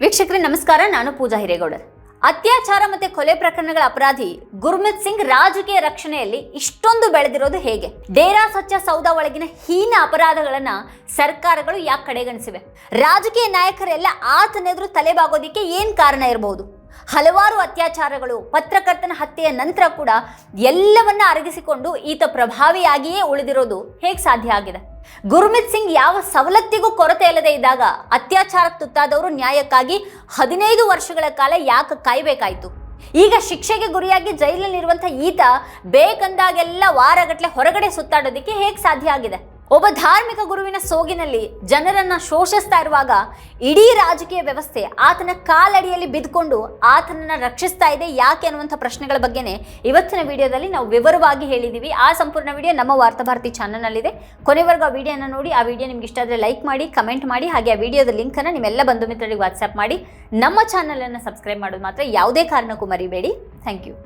ವೀಕ್ಷಕರೇ, ನಮಸ್ಕಾರ. ನಾನು ಪೂಜಾ ಹಿರೇಗೌಡರ್. ಅತ್ಯಾಚಾರ ಮತ್ತೆ ಕೊಲೆ ಪ್ರಕರಣಗಳ ಅಪರಾಧಿ ಗುರ್ಮಿತ್ ಸಿಂಗ್ ರಾಜಕೀಯ ರಕ್ಷಣೆಯಲ್ಲಿ ಇಷ್ಟೊಂದು ಬೆಳೆದಿರೋದು ಹೇಗೆ? ಡೇರಾ ಸ್ವಚ್ಛ ಸೌಧ ಒಳಗಿನ ಹೀನ ಅಪರಾಧಗಳನ್ನ ಸರ್ಕಾರಗಳು ಯಾಕೆ ಕಡೆಗಣಿಸಿವೆ? ರಾಜಕೀಯ ನಾಯಕರೆಲ್ಲ ಆತನೆದುರು ತಲೆಬಾಗೋದಿಕ್ಕೆ ಏನ್ ಕಾರಣ ಇರಬಹುದು ಹಲವಾರು ಅತ್ಯಾಚಾರಗಳು, ಪತ್ರಕರ್ತನ ಹತ್ಯೆಯ ನಂತರ ಕೂಡ ಎಲ್ಲವನ್ನ ಅರಗಿಸಿಕೊಂಡು ಈತ ಪ್ರಭಾವಿಯಾಗಿಯೇ ಉಳಿದಿರೋದು ಹೇಗೆ ಸಾಧ್ಯ ಆಗಿದೆ? ಗುರುಮಿತ್ ಸಿಂಗ್ ಯಾವ ಸವಲತ್ತಿಗೂ ಕೊರತೆ ಇಲ್ಲದೆ ಇದ್ದಾಗ ಅತ್ಯಾಚಾರಕ್ಕೆ ತುತ್ತಾದವರು ನ್ಯಾಯಕ್ಕಾಗಿ ಹದಿನೈದು ವರ್ಷಗಳ ಕಾಲ ಯಾಕೆ ಕಾಯ್ಬೇಕಾಯ್ತು? ಈಗ ಶಿಕ್ಷೆಗೆ ಗುರಿಯಾಗಿ ಜೈಲಲ್ಲಿರುವಂಥ ಈತ ಬೇಕಂದಾಗೆಲ್ಲ ವಾರಗಟ್ಟಲೆ ಹೊರಗಡೆ ಸುತ್ತಾಡೋದಕ್ಕೆ ಹೇಗೆ ಸಾಧ್ಯ ಆಗಿದೆ? ಒಬ್ಬ ಧಾರ್ಮಿಕ ಗುರುವಿನ ಸೋಗಿನಲ್ಲಿ ಜನರನ್ನ ಶೋಷಿಸ್ತಾ ಇರುವಾಗ ಇಡೀ ರಾಜಕೀಯ ವ್ಯವಸ್ಥೆ ಆತನ ಕಾಲಡಿಯಲ್ಲಿ ಬಿದ್ದುಕೊಂಡು ಆತನನ್ನ ರಕ್ಷಿಸ್ತಾ ಇದೆ ಯಾಕೆ ಅನ್ನುವಂಥ ಪ್ರಶ್ನೆಗಳ ಬಗ್ಗೆನೇ ಇವತ್ತಿನ ವಿಡಿಯೋದಲ್ಲಿ ನಾವು ವಿವರವಾಗಿ ಹೇಳಿದ್ದೀವಿ. ಆ ಸಂಪೂರ್ಣ ವಿಡಿಯೋ ನಮ್ಮ ವಾರ್ತಾಭಾರತಿ ಚಾನಲ್ನಲ್ಲಿದೆ. ಕೊನೆವರೆಗೂ ಆ ವಿಡಿಯೋನ ನೋಡಿ, ಆ ವಿಡಿಯೋ ನಿಮ್ಗೆ ಇಷ್ಟ ಆದರೆ ಲೈಕ್ ಮಾಡಿ, ಕಮೆಂಟ್ ಮಾಡಿ, ಹಾಗೆ ಆ ವಿಡಿಯೋದ ಲಿಂಕನ್ನು ನಿಮ್ಮೆಲ್ಲ ಬಂಧು ಮಿತ್ರರಿಗೆ ವಾಟ್ಸ್ಆ್ಯಪ್ ಮಾಡಿ ನಮ್ಮ ಚಾನಲನ್ನು ಸಬ್ಸ್ಕ್ರೈಬ್ ಮಾಡೋದು ಮಾತ್ರ ಯಾವುದೇ ಕಾರಣಕ್ಕೂ ಮರಿಬೇಡಿ. Thank you.